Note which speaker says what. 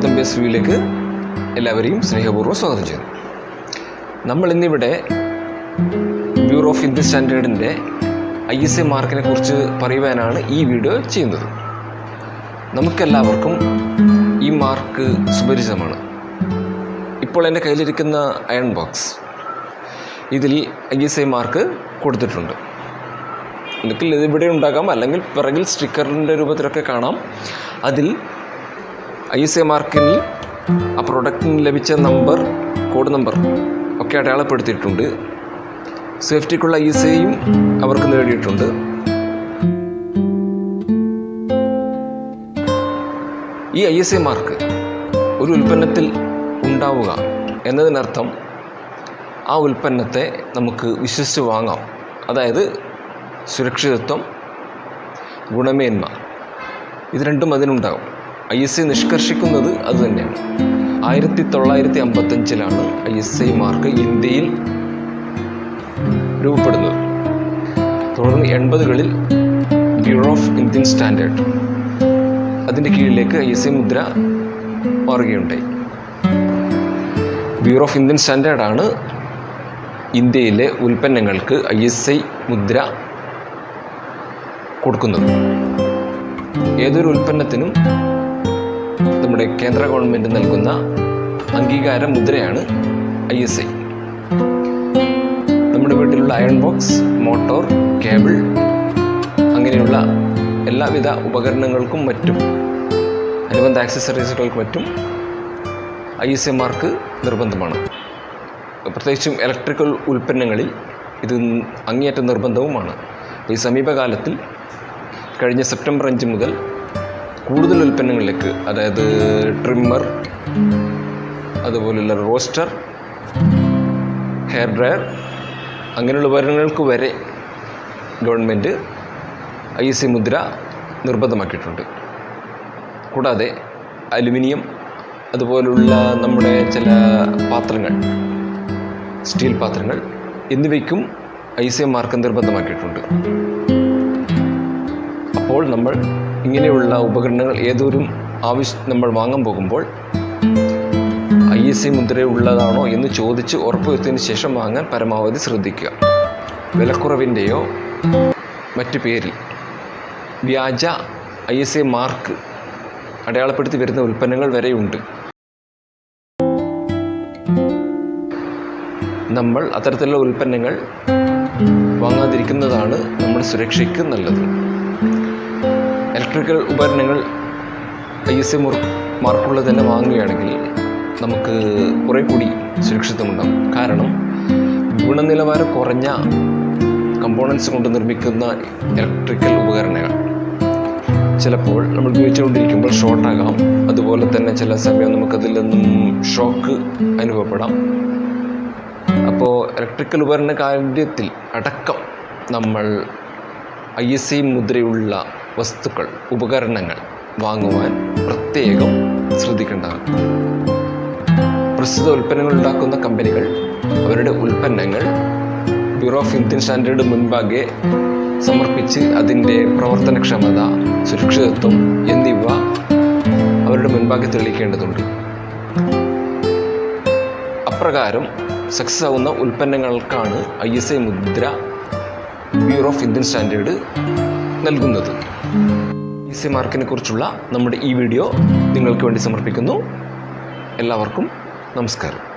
Speaker 1: മൊത്തം ബേസ് എല്ലാവരെയും സ്നേഹപൂർവം സ്വാഗതം ചെയ്യുന്നു. നമ്മൾ ഇന്നിവിടെ ബ്യൂറോ ഓഫ് ഇന്ത്യൻ സ്റ്റാൻഡേർഡിന്റെ ഐ എസ് എ മാർക്കിനെ കുറിച്ച് പറയുവാനാണ് ഈ വീഡിയോ ചെയ്യുന്നത്. നമുക്കെല്ലാവർക്കും ഈ മാർക്ക് സുപരിചിതമാണ്. ഇപ്പോൾ എന്റെ കയ്യിലിരിക്കുന്ന അയൺ ബോക്സ് ഇതിൽ ഐ എസ് ഐ മാർക്ക് കൊടുത്തിട്ടുണ്ട്. ഒന്നുകിൽ ഇതിവിടെ ഉണ്ടാകാം അല്ലെങ്കിൽ പിറകിൽ സ്റ്റിക്കറിന്റെ രൂപത്തിലൊക്കെ കാണാം. അതിൽ ഐ എസ് എ മാർക്കിൽ ആ പ്രൊഡക്റ്റിന് ലഭിച്ച നമ്പർ കോഡ് നമ്പർ ഒക്കെ അടയാളപ്പെടുത്തിയിട്ടുണ്ട്. സേഫ്റ്റിക്കുള്ള ഐ എസ് എയും അവർക്ക് നേടിയിട്ടുണ്ട്. ഈ ഐ എസ് എ മാർക്ക് ഒരു ഉൽപ്പന്നത്തിൽ ഉണ്ടാവുക എന്നതിനർത്ഥം ആ ഉൽപ്പന്നത്തെ നമുക്ക് വിശ്വസിച്ച് വാങ്ങാം. അതായത് സുരക്ഷിതത്വം ഗുണമേന്മ. ഇത് രണ്ടും അതിനുണ്ടാകും. ഐ എസ് ഐ നിഷ്കർഷിക്കുന്നത് അതുതന്നെയാണ് ആയിരത്തി തൊള്ളായിരത്തി അമ്പത്തഞ്ചിലാണ് ഐ എസ് ഐ മാർക്ക് ഇന്ത്യയിൽ രൂപപ്പെടുന്നത്. തുടർന്ന് എൺപതുകളിൽ ബ്യൂറോ ഓഫ് ഇന്ത്യൻ സ്റ്റാൻഡേർഡ് അതിന്റെ കീഴിലേക്ക് ഐ എസ് ഐ മുദ്ര മാറുകയുണ്ടായി. ബ്യൂറോ ഓഫ് ഇന്ത്യൻ സ്റ്റാൻഡേർഡാണ് ഇന്ത്യയിലെ ഉൽപ്പന്നങ്ങൾക്ക് ഐ എസ് ഐ മുദ്ര കൊടുക്കുന്നത്. ഏതൊരു ഉൽപ്പന്നത്തിനും നമ്മുടെ കേന്ദ്ര ഗവൺമെന്റ് നൽകുന്ന അംഗീകാര മുദ്രയാണ് ഐ എസ് ഐ. നമ്മുടെ വീട്ടിലുള്ള അയൺ ബോക്സ് മോട്ടോർ കേബിൾ അങ്ങനെയുള്ള എല്ലാവിധ ഉപകരണങ്ങൾക്കും മറ്റും അനുബന്ധ ആക്സസറീസുകൾക്ക് മറ്റും ഐ എസ് എ മാർക്ക് നിർബന്ധമാണ്. പ്രത്യേകിച്ചും ഇലക്ട്രിക്കൽ ഉൽപ്പന്നങ്ങളിൽ ഇത് അങ്ങേയറ്റം നിർബന്ധവുമാണ്. ഈ സമീപകാലത്തിൽ കഴിഞ്ഞ സെപ്റ്റംബർ അഞ്ച് മുതൽ കൂടുതൽ ഉൽപ്പന്നങ്ങളിലേക്ക് അതായത് ട്രിമ്മർ അതുപോലുള്ള റോസ്റ്റർ ഹെയർ ഡ്രയർ അങ്ങനെയുള്ള ഉപകരണങ്ങൾക്ക് വരെ ഗവൺമെന്റ് ഐ സി മുദ്ര നിർബന്ധമാക്കിയിട്ടുണ്ട്. കൂടാതെ അലുമിനിയം അതുപോലുള്ള നമ്മുടെ ചില പാത്രങ്ങൾ സ്റ്റീൽ പാത്രങ്ങൾ എന്നിവയ്ക്കും ഐ സി എം മാർക്ക് നിർബന്ധമാക്കിയിട്ടുണ്ട്. അപ്പോൾ നമ്മൾ ഇങ്ങനെയുള്ള ഉപകരണങ്ങൾ ഏതൊരു ആവശ്യം നമ്മൾ വാങ്ങാൻ പോകുമ്പോൾ ഐ എസ് സി മുദ്രയുള്ളതാണോ എന്ന് ചോദിച്ച് ഉറപ്പുവരുത്തിയതിന് ശേഷം വാങ്ങാൻ പരമാവധി ശ്രദ്ധിക്കുക. വിലക്കുറവിന്റെയോ മറ്റു പേരിൽ. വ്യാജ ഐ എസ് ഐ മാർക്ക് അടയാളപ്പെടുത്തി വരുന്ന ഉൽപ്പന്നങ്ങൾ വരെയുണ്ട്. നമ്മൾ അത്തരത്തിലുള്ള ഉൽപ്പന്നങ്ങൾ വാങ്ങാതിരിക്കുന്നതാണ് നമ്മുടെ സുരക്ഷയ്ക്ക് നല്ലത്. ഇലക്ട്രിക്കൽ ഉപകരണങ്ങൾ ഐ എസ് എ മാർക്കുള്ളത് തന്നെ വാങ്ങുകയാണെങ്കിൽ നമുക്ക് കുറേ കൂടി സുരക്ഷിതമുണ്ടാകും കാരണം ഗുണനിലവാരം കുറഞ്ഞ കമ്പോണൻസ് കൊണ്ട് നിർമ്മിക്കുന്ന ഇലക്ട്രിക്കൽ ഉപകരണങ്ങൾ ചിലപ്പോൾ നമ്മൾ ഉപയോഗിച്ചുകൊണ്ടിരിക്കുമ്പോൾ ഷോർട്ടാകാം അതുപോലെ തന്നെ ചില സമയം നമുക്കതിൽ നിന്നും ഷോക്ക് അനുഭവപ്പെടാം. അപ്പോൾ ഇലക്ട്രിക്കൽ ഉപകരണ കാര്യത്തിൽ അടക്കം നമ്മൾ ഐ എസ് ഐ മുദ്രയുള്ള വസ്തുക്കൾ ഉപകരണങ്ങൾ വാങ്ങുവാൻ പ്രത്യേകം ശ്രദ്ധിക്കേണ്ടതാണ്. പ്രസ്തുത ഉൽപ്പന്നങ്ങൾ ഉണ്ടാക്കുന്ന കമ്പനികൾ അവരുടെ ഉൽപ്പന്നങ്ങൾ ബ്യൂറോ ഓഫ് ഇന്ത്യൻ സ്റ്റാൻഡേർഡ് മുൻപാകെ സമർപ്പിച്ച് അതിന്റെ പ്രവർത്തനക്ഷമത സുരക്ഷിതത്വം എന്നിവ അവരുടെ മുൻപാകെ തെളിയിക്കേണ്ടതുണ്ട്. അപ്രകാരം സക്സസ് ആവുന്ന ഉൽപ്പന്നങ്ങൾക്കാണ് ഐ എസ് ഐ മുദ്ര ബ്യൂറോ ഓഫ് ഇന്ത്യൻ സ്റ്റാൻഡേർഡ് നൽകുന്നത്. ഇ സി മാർക്കിനെ കുറിച്ചുള്ള നമ്മുടെ ഈ വീഡിയോ നിങ്ങൾക്ക് വേണ്ടി സമർപ്പിക്കുന്നു. എല്ലാവർക്കും നമസ്കാരം.